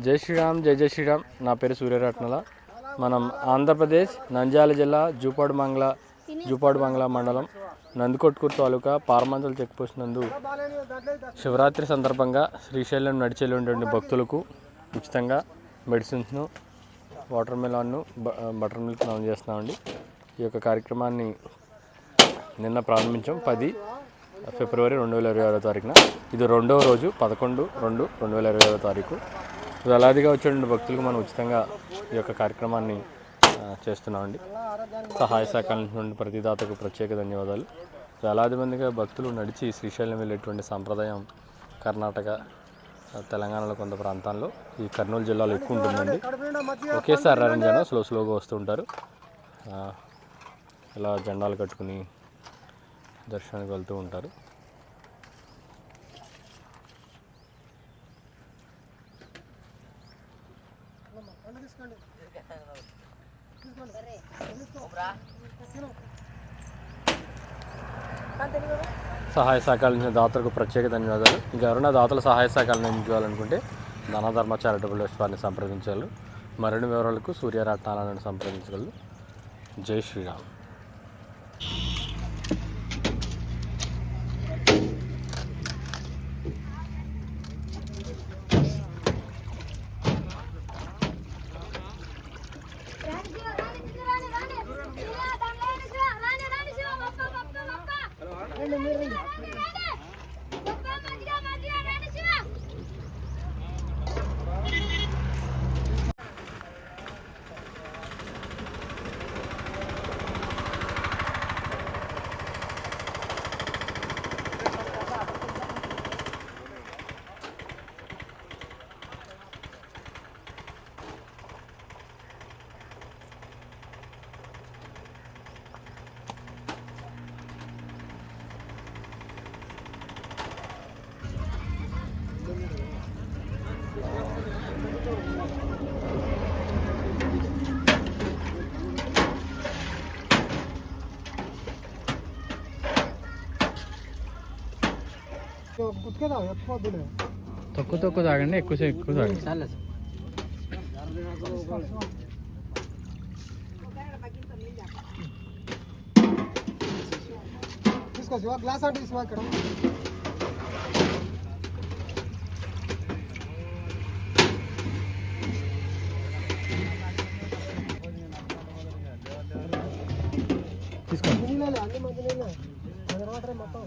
జై శ్రీరామ్ జై జై శ్రీరామ్. నా పేరు సూర్యరత్నల. మనం ఆంధ్రప్రదేశ్ నంద్యాల జిల్లా జూపాడు మంగళ జూపాడు మంగళ మండలం నందికొట్కూరు తాలూకా పారమంచల్ చెక్పోస్ట్ నందు శివరాత్రి సందర్భంగా శ్రీశైలం నడిచేటువంటి భక్తులకు ఉచితంగా మెడిసిన్స్ను వాటర్ మిలాన్ను బ- బటర్ మిల్క్ అందజేస్తున్నామండి ఈ యొక్క కార్యక్రమాన్ని నిన్న ప్రారంభించాం పది ఫిబ్రవరి రెండు వేల ఇరవై ఆరో తారీఖున. ఇది రెండవ రోజు పదకొండు రెండు రెండు వేల ఇరవై ఆరో తారీఖు. వేలాదిగా వచ్చేటువంటి భక్తులకు మనం ఉచితంగా ఈ యొక్క కార్యక్రమాన్ని చేస్తున్నామండి. సహాయ శాఖల నుండి ప్రతిదాతకు ప్రత్యేక ధన్యవాదాలు. వేలాది మందిగా భక్తులు నడిచి శ్రీశైలం వెళ్ళేటువంటి సాంప్రదాయం కర్ణాటక తెలంగాణలో కొంత ప్రాంతాల్లో ఈ కర్నూలు జిల్లాలో ఎక్కువ ఉంటుందండి. ఒకేసారి రాని జనం స్లో స్లోగా వస్తుంటారు ఇలా జెండాలు కట్టుకుని దర్శనానికి వెళ్తూ ఉంటారు. సహాయ సహకారాల దాతలకు ప్రత్యేక ధన్యవాదాలు. ఇంకా ఎవరైనా దాతల సహాయ సహకారాలను అందించాలనుకుంటే ధనధర్మ చారిటబుల్ ట్రస్ట్ వారిని సంప్రదించాలి. మరిన్ని వివరాలకు సూర్యరత్నాలను సంప్రదించగలరు. జై శ్రీరామ్. రాని రాని రాణి శివ తక్కువ తక్కువ తాగండి ఎక్కువసేపు ఎక్కువ తాగండి తీసుకో శివ గ్లాస్ అంటే శివ తీసుకోండి నీళ్ళే అన్ని మంచి నీళ్ళే మినరల్ వాటర్ మొత్తం